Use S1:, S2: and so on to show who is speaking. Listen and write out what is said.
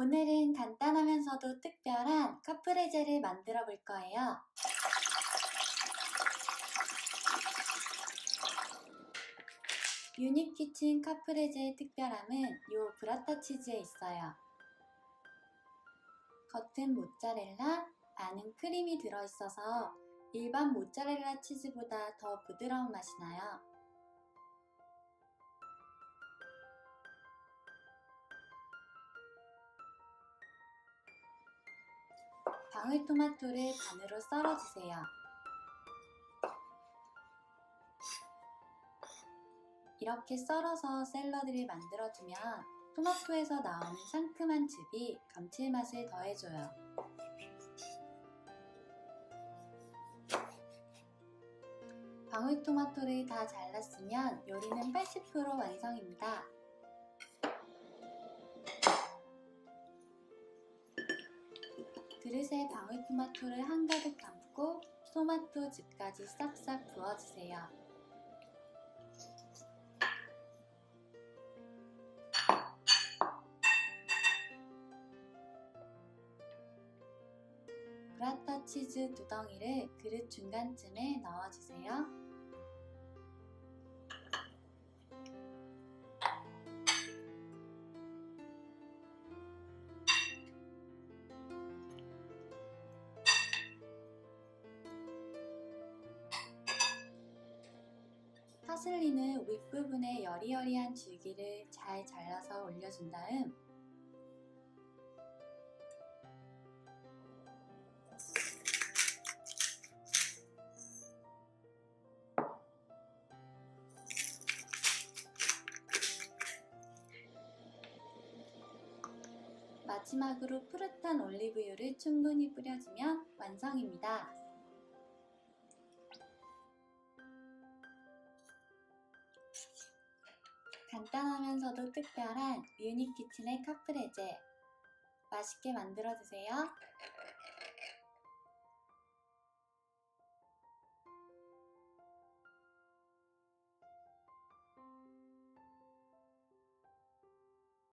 S1: 오늘은 간단하면서도 특별한 카프레제를 만들어 볼 거예요. 유닉 키친 카프레제의 특별함은 요 브라타 치즈에 있어요. 겉은 모짜렐라, 안은 크림이 들어있어서 일반 모짜렐라 치즈보다 더 부드러운 맛이 나요. 방울토마토를 반으로 썰어주세요. 이렇게 썰어서 샐러드를 만들어주면 토마토에서 나오는 상큼한 즙이 감칠맛을 더해줘요. 방울토마토를 다 잘랐으면 요리는 80% 완성입니다. 그릇에 방울토마토를 한가득 담고 토마토 즙까지 싹싹 부어주세요. 브라타 치즈 두 덩이를 그릇 중간쯤에 넣어주세요. 파슬리는 윗부분에 여리여리한 줄기를 잘 잘라서 올려준 다음 마지막으로 푸릇한 올리브유를 충분히 뿌려주면 완성입니다. 간단하면서도 특별한 유닉 키친의 카프레제 맛있게 만들어 드세요.